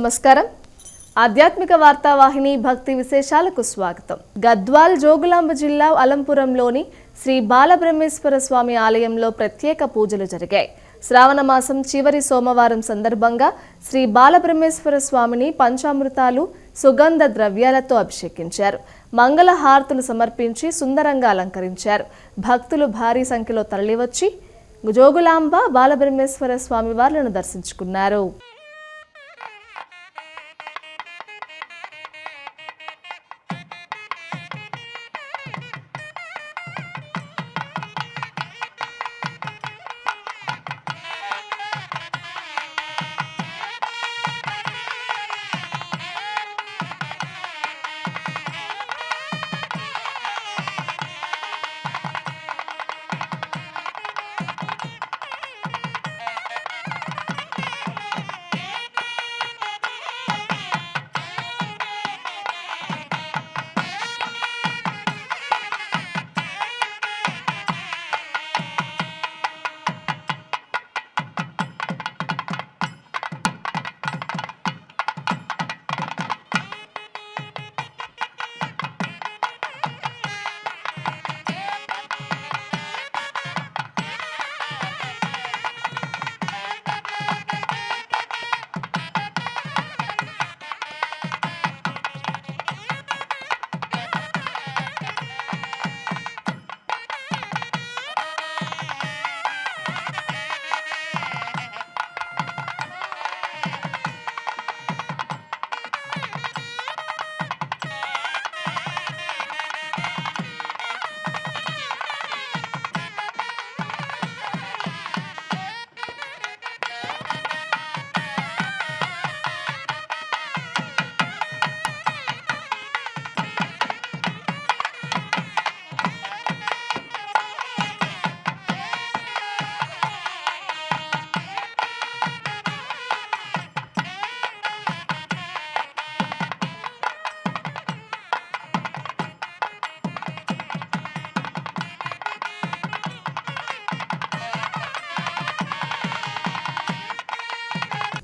నమస్కారం. ఆధ్యాత్మిక వార్తావాహిని భక్తి విశేషాలకు స్వాగతం. గద్వాల్ జోగులాంబ జిల్లా అలంపురంలోని శ్రీ బాలబ్రహ్మేశ్వర స్వామి ఆలయంలో ప్రత్యేక పూజలు జరిగాయి. శ్రావణ మాసం చివరి సోమవారం సందర్భంగా శ్రీ బాలబ్రహ్మేశ్వర స్వామిని పంచామృతాలు సుగంధ ద్రవ్యాలతో అభిషేకించారు. మంగళ హారతులు సమర్పించి సుందరంగా అలంకరించారు. భక్తులు భారీ సంఖ్యలో తరలివచ్చి జోగులాంబ బాలబ్రహ్మేశ్వర స్వామివార్లను దర్శించుకున్నారు.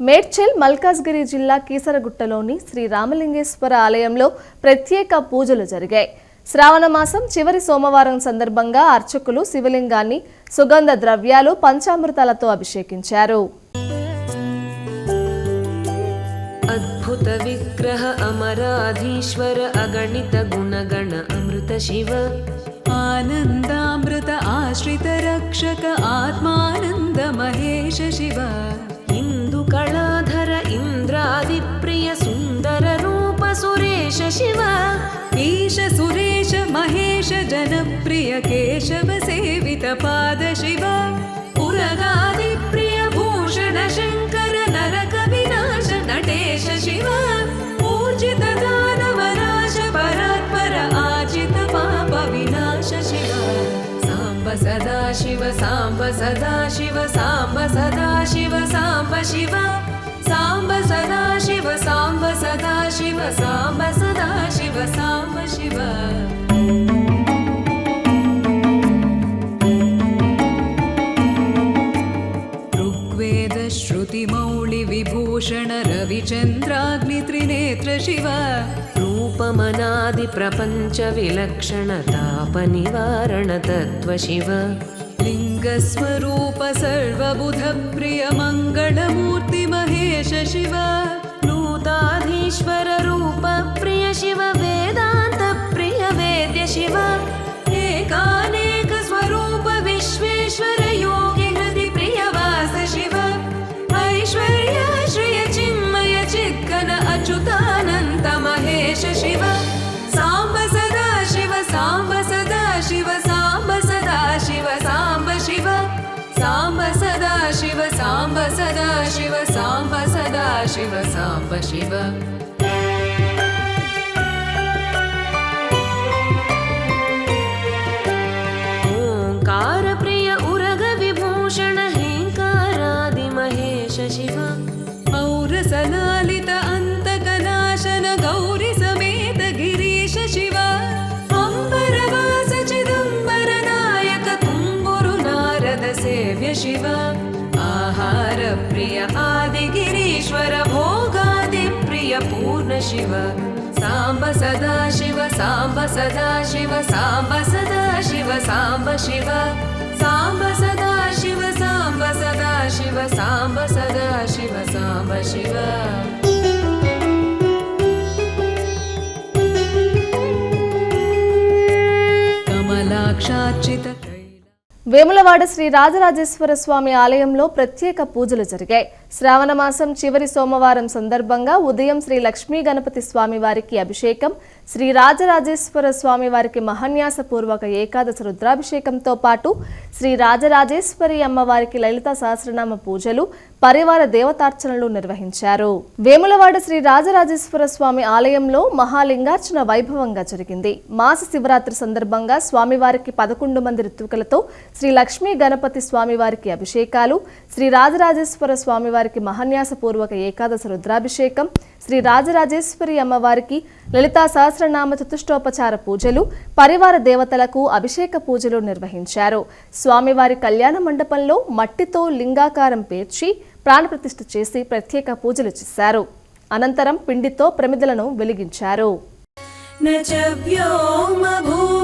మేడ్చల్ మల్కాజ్గిరి జిల్లా కీసరగుట్టలోని శ్రీ రామలింగేశ్వర ఆలయంలో ప్రత్యేక పూజలు జరిగాయి. శ్రావణ మాసం చివరి సోమవారం సందర్భంగా అర్చకులు శివలింగాన్ని సుగంధ ద్రవ్యాలు పంచామృతాలతో అభిషేకించారు. అద్భుత విగ్రహ అమరాధీశ్వర అగణిత గుణగణ అమృత శివ. ఆనందామృత ఆశ్రిత రక్షక ఆత్మానంద మహేష శివ. ಗಣಾಧರ ಇಂದ್ರಾದಿಪ್ರಿಯ ಸುಂದರ ರೂಪ ಸುರೇಶ ಶಿವ, ಈಶ ಸುರೇಶ ಮಹೇಶ ಜನಪ್ರಿಯ ಕೇಶವ ಸೇವಿತ ಪಾದ ಶಿವ ಪುರಗಾದಿಪ್ರಿಯ ಭೂಷಣ ಶಂಕರ ನರಕ ವಿನಾಶ ನಟೇಶ ಶಿವ ಪೂಜಿತ ದಾನವರಾಶ ಪರಾತ್ಪರ ಆಜಿತ ಪಾಪ ವಿನಾಶ ಶಿವ. ಸಾಂಬ ಸದಾ ಶಿವ ಸಾಂಬ ಸದಾ ಶಿವ ಸಾಂಬ ಸದಾ ಶಿವ ಸಾ सदाशिव साम्ब सदाशिव साम्ब सदाशिव साम्ब सदाशिव साम्ब शिव। ऋग्वेदश्रुतिमौलिविभूषण रविचन्द्राग्नित्रिनेत्र शिव। रूपमनादिप्रपञ्चविलक्षणतापनिवारणतत्त्वशिव लिङ्गस्वरूप सर्वबुधप्रिय मङ्गलमूर्ति महेश शिव नूताधीश्वर रूप प्रिय शिव सदा शिव साम्ब सदा शिव साम्ब शिव। ओङ्कार प्रिय उरग विभूषण हेङ्कारादि महेश शिव। औरसलालित अन्तकनाशन गौरि समेत गिरीश शिव। अम्बरवास चिदम्बर नायक तुम्बुरु नारद सेव्य शिव प्रिय आदिगिरीश्वर भोगादि पूर्ण शिव। साम्ब सदा शिव साम्ब सदा शिव साम्ब सदा शिव साम्ब शिव। साम्ब सदा शिव साम्ब सदा शिव साम्ब शिव। कमलाक्षार्चित వేములవాడ శ్రీ రాజరాజేశ్వర స్వామి ఆలయంలో ప్రత్యేక పూజలు జరిగాయి. శ్రావణ మాసం చివరి సోమవారం సందర్భంగా ఉదయం శ్రీ లక్ష్మీ గణపతి స్వామి వారికి అభిషేకం శ్రీ రాజరాజేశ్వర స్వామి వారికి మహాన్యాస పూర్వక ఏకాదశ రుద్రాభిషేకంతో పాటు శ్రీ రాజరాజేశ్వరి అమ్మవారికి లలిత సహస్రనామ పూజలు పరివార దేవతార్చనలు నిర్వహించారు. వేములవాడ శ్రీ రాజరాజేశ్వర స్వామి ఆలయంలో మహాలింగార్చన వైభవంగా జరిగింది. మాస శివరాత్రి సందర్భంగా స్వామివారికి పదకొండు మంది రుతుకులతో శ్రీ లక్ష్మీ గణపతి స్వామివారికి అభిషేకాలు శ్రీ రాజరాజేశ్వర స్వామివారి మహాన్యాస పూర్వక ఏకాదశ రుద్రాభిషేకం శ్రీ రాజరాజేశ్వరి అమ్మవారికి లలితా సహస్రనామ చతుష్టోపచార పూజలు పరివార దేవతలకు అభిషేక పూజలు నిర్వహించారు స్వామివారి కళ్యాణ మండపంలో మట్టితో లింగాకారం పేర్చి ప్రాణప్రతిష్ఠ చేసి ప్రత్యేక పూజలు చేశారు అనంతరం పిండితో ప్రమిదలను వెలిగించారు न च व्योमभूमिर्न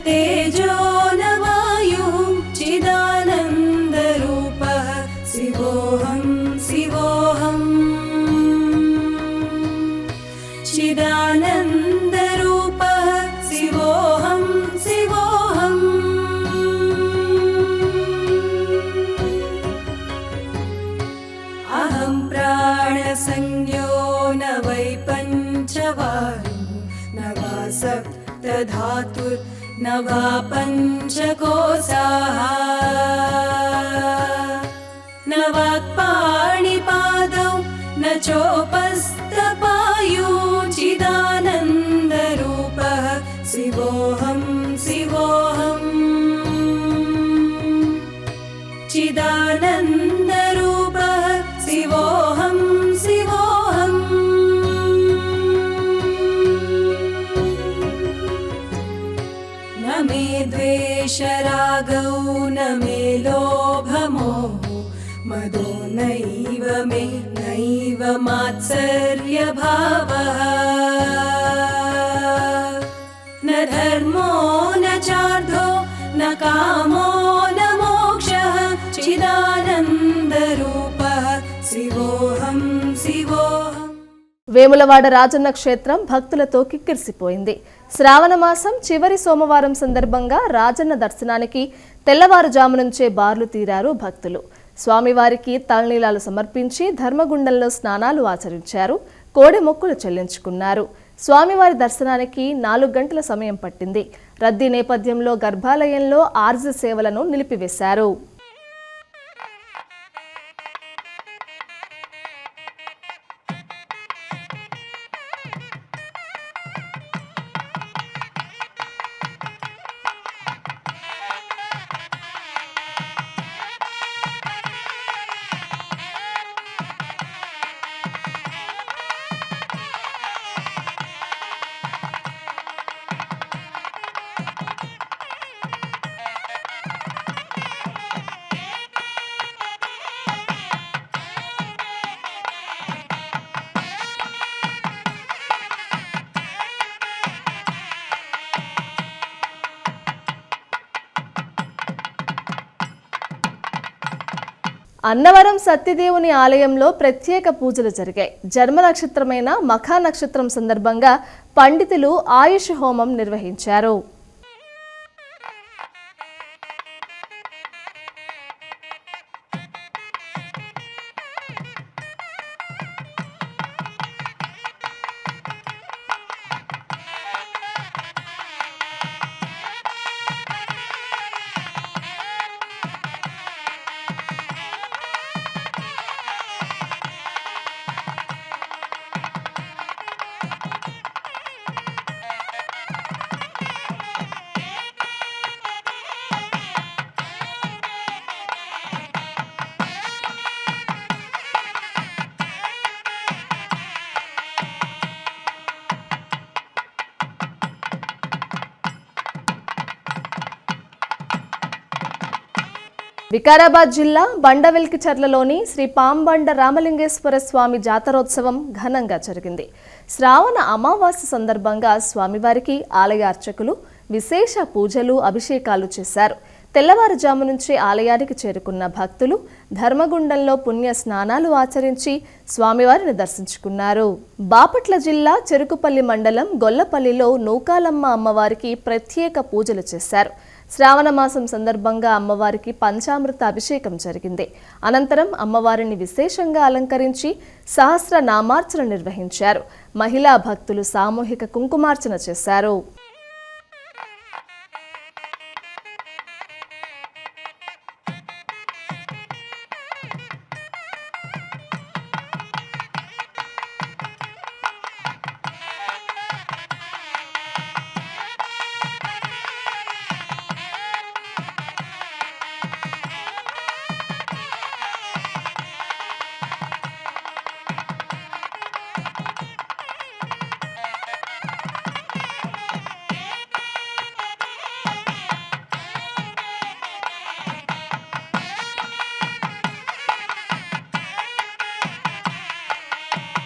तेजो चिदानन्दरूपः शिवोऽहं शिवोऽहम् अहं प्राणसंज्ञो न वै पञ्चवायु न वा सप्तधातुर्न वा पञ्चकोशाः। न वाक्पाणिपादौ न चोपस्तपायु शिवोऽहं शिवोऽहम् चिदानन्दरूपः शिवोऽहं शिवोऽहम् न मे द्वेषरागौ न मे लोभमोहो मदो नैव मे नैव मात्सर्यभावः न कामो न मोक्षः चिदानन्दरूपः शिवोऽहं शिवोऽहम् వేములవాడ రాజన్న క్షేత్రం భక్తులతో కిక్కిరిసిపోయింది శ్రావణ మాసం చివరి సోమవారం సందర్భంగా రాజన్న దర్శనానికి తెల్లవారుజాము నుంచే బార్లు తీరారు భక్తులు స్వామివారికి తలనీలాలు సమర్పించి ధర్మగుండంలో స్నానాలు ఆచరించారు కోడె మొక్కులు చెల్లించుకున్నారు స్వామివారి దర్శనానికి నాలుగు గంటల సమయం పట్టింది రద్దీ నేపథ్యంలో గర్భాలయంలో ఆర్జ సేవలను నిలిపివేశారు. అన్నవరం సత్యదేవుని ఆలయంలో ప్రత్యేక పూజలు జరిగాయి. జన్మ నక్షత్రమైన మఖా నక్షత్రం సందర్భంగా పండితులు ఆయుష్ హోమం నిర్వహించారు. వికారాబాద్ జిల్లా బండవెల్కిచర్లలోని శ్రీ పాంబండ రామలింగేశ్వర స్వామి జాతరోత్సవం ఘనంగా జరిగింది. శ్రావణ అమావాస్య సందర్భంగా స్వామివారికి ఆలయ అర్చకులు విశేష పూజలు అభిషేకాలు చేశారు. తెల్లవారుజాము నుంచి ఆలయానికి చేరుకున్న భక్తులు ధర్మగుండంలో పుణ్య స్నానాలు ఆచరించి స్వామివారిని దర్శించుకున్నారు. బాపట్ల జిల్లా చెరుకుపల్లి మండలం గొల్లపల్లిలో నూకాలమ్మ అమ్మవారికి ప్రత్యేక పూజలు చేశారు. శ్రావణ మాసం సందర్భంగా అమ్మవారికి పంచామృత అభిషేకం జరిగింది. అనంతరం అమ్మవారిని విశేషంగా అలంకరించి సహస్ర నామార్చన నిర్వహించారు. మహిళా భక్తులు సామూహిక కుంకుమార్చన చేశారు.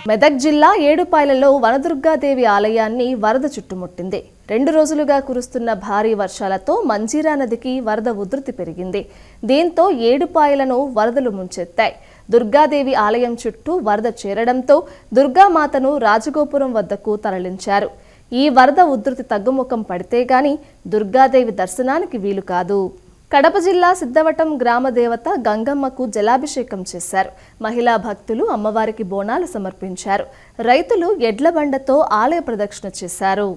మెదక్ జిల్లా ఏడుపాయలలో వనదుర్గాదేవి ఆలయాన్ని వరద చుట్టుముట్టింది. రెండు రోజులుగా కురుస్తున్న భారీ వర్షాలతో మంజీరా నదికి వరద ఉధృతి పెరిగింది. దీంతో ఏడుపాయలను వరదలు ముంచెత్తాయి. దుర్గాదేవి ఆలయం చుట్టూ వరద చేరడంతో దుర్గామాతను రాజగోపురం వద్దకు తరలించారు. ఈ వరద ఉధృతి తగ్గుముఖం పడితే గాని దుర్గాదేవి దర్శనానికి వీలు కాదు. కడప జిల్లా సిద్ధవటం గ్రామ దేవత గంగమ్మకు జలాభిషేకం చేశారు. మహిళా భక్తులు అమ్మవారికి బోనాలు సమర్పించారు. రైతులు ఎడ్ల బండతో ఆలయ ప్రదక్షిణ చేశారు.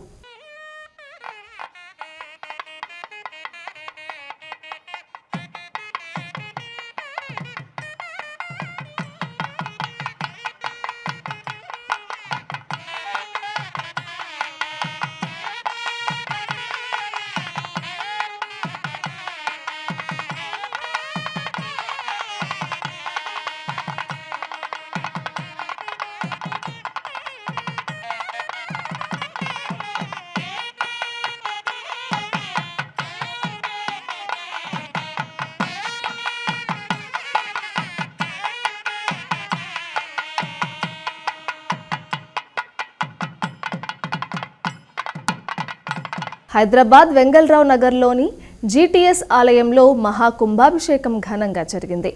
హైదరాబాద్ వెంగళరావు నగర్లోని జీటీఎస్ ఆలయంలో మహాకుంభాభిషేకం ఘనంగా జరిగింది.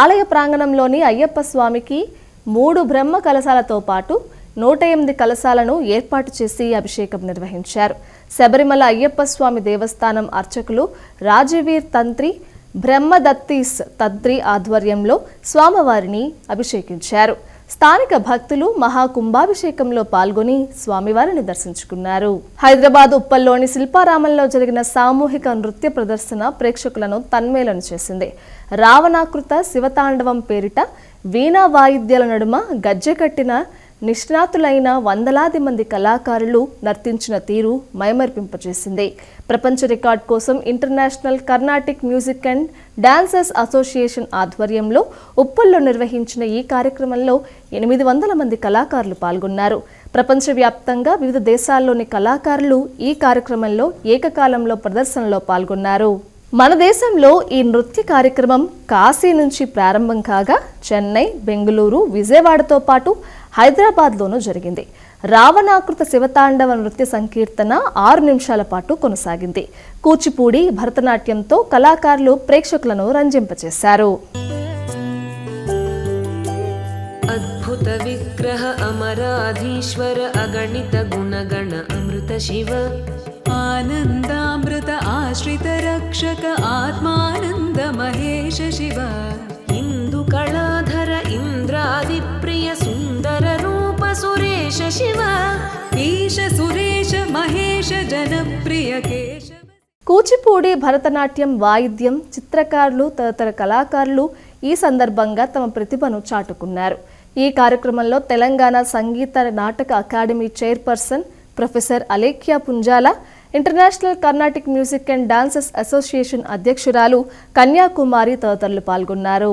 ఆలయ ప్రాంగణంలోని అయ్యప్ప స్వామికి మూడు బ్రహ్మ కలశాలతో పాటు నూట ఎనిమిది కలశాలను ఏర్పాటు చేసి అభిషేకం నిర్వహించారు. శబరిమల అయ్యప్ప స్వామి దేవస్థానం అర్చకులు రాజవీర్ తంత్రి బ్రహ్మదత్తీస్ తంత్రి ఆధ్వర్యంలో స్వామివారిని అభిషేకించారు. స్థానిక భక్తులు మహాకుంభాభిషేకంలో పాల్గొని స్వామివారిని దర్శించుకున్నారు. హైదరాబాద్ ఉప్పల్లోని శిల్పారామంలో జరిగిన సామూహిక నృత్య ప్రదర్శన ప్రేక్షకులను తన్మేలను చేసింది. రావణాకృత శివతాండవం పేరిట వీణా వాయిద్యాల నడుమ గజ్జె కట్టిన నిష్ణాతులైన వందలాది మంది కళాకారులు నర్తించిన తీరు మైమర్పింపచేసింది. ప్రపంచ రికార్డ్ కోసం international Carnatic music and dancers association ఆధ్వర్యంలో ఉప్పల్లో నిర్వహించిన ఈ కార్యక్రమంలో ఎనిమిది వందల మంది కళాకారులు పాల్గొన్నారు. ప్రపంచవ్యాప్తంగా వివిధ దేశాల్లోని కళాకారులు ఈ కార్యక్రమంలో ఏకకాలంలో ప్రదర్శనలో పాల్గొన్నారు. మన దేశంలో ఈ నృత్య కార్యక్రమం కాశీ నుంచి ప్రారంభం కాగా చెన్నై బెంగళూరు విజయవాడతో పాటు హైదరాబాద్లోనూ జరిగింది. రావణాకృత శివతాండవ నృత్య సంకీర్తన ఆరు నిమిషాల పాటు కొనసాగింది. కూచిపూడి భరతనాట్యంతో కళాకారులు ప్రేక్షకులను రంజింపచేశారు. అద్భుత विग्रह अमराधीश्वर अगणित गुणगण अमृत शिव आनन्दामृत आश्रित रक्षक आत्मानन्द महेश शिव इन्दुकलाधर इन्द्रादिप्रिय सुन्दर रूप सुरेश शिव ईश सुरेश महेश जनप्रिय केशव కూచిపూడి భరతనాట్యం వాయిద్యం చిత్రకారులు తదితర కళాకారులు ఈ సందర్భంగా తమ ప్రతిభను చాటుకున్నారు ఈ కార్యక్రమంలో Telangana Sangeet Natak academy chairperson professor Alekhya Punjala international Carnatic music and dances association అధ్యక్షురాలు కన్యాకుమారి తదితరులు పాల్గొన్నారు.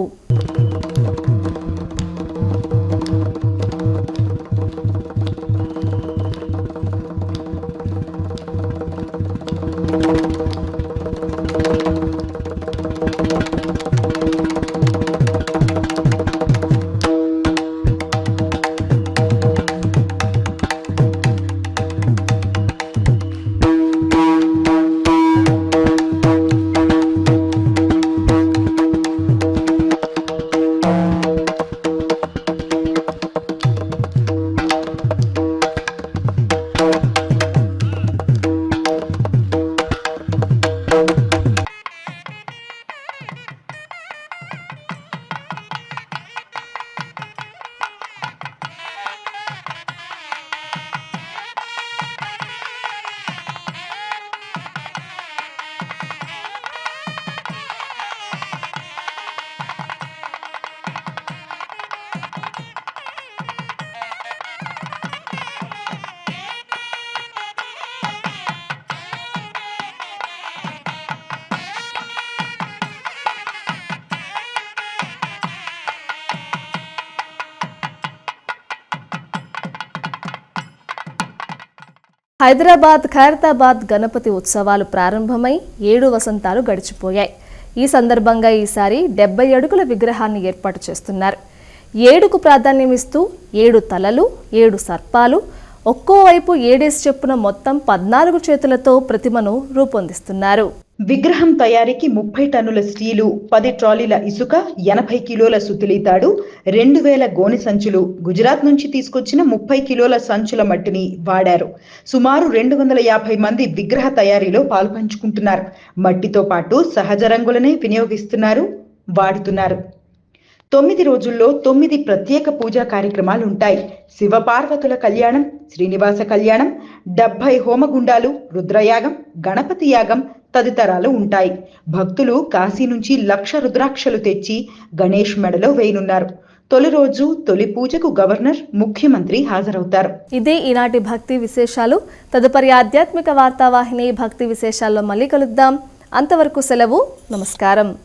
హైదరాబాద్ ఖైరతాబాద్ గణపతి ఉత్సవాలు ప్రారంభమై ఏడు వసంతాలు గడిచిపోయాయి. ఈ సందర్భంగా ఈసారి డెబ్బై అడుగుల విగ్రహాన్ని ఏర్పాటు చేస్తున్నారు. ఏడుకు ప్రాధాన్యమిస్తూ ఏడు తలలు ఏడు సర్పాలు ఒక్కో వైపు ఏడేసి చెప్పున మొత్తం పద్నాలుగు చేతులతో ప్రతిమను రూపొందిస్తున్నారు. విగ్రహం తయారీకి ముప్పై టన్నుల స్టీలు పది ట్రాలీల ఇసుక ఎనభై కిలోల సుతిలీతాడు రెండు వేల గోనె సంచులు గుజరాత్ నుంచి తీసుకొచ్చిన ముప్పై కిలోల సంచుల మట్టిని వాడారు. సుమారు రెండు వందల యాభై మంది విగ్రహ తయారీలో పాల్పంచుకుంటున్నారు. మట్టితో పాటు సహజ రంగులనే వినియోగిస్తున్నారు వాడుతున్నారు. తొమ్మిది రోజుల్లో తొమ్మిది ప్రత్యేక పూజా కార్యక్రమాలు ఉంటాయి శివపార్వతుల కళ్యాణం శ్రీనివాస కళ్యాణం డెబ్బై హోమగుండాలు రుద్రయాగం గణపతి యాగం తదితరాలు ఉంటాయి. భక్తులు కాశీ నుంచి లక్ష రుద్రాక్షలు తెచ్చి గణేష్ మెడలో వేయనున్నారు. తొలి రోజు తొలి పూజకు గవర్నర్ ముఖ్యమంత్రి హాజరవుతారు. ఇదే ఈనాటి భక్తి విశేషాలు. తదుపరి ఆధ్యాత్మిక వార్తావాహిని భక్తి విశేషాల్లో మళ్ళీ కలుద్దాం. అంతవరకు సెలవు నమస్కారం.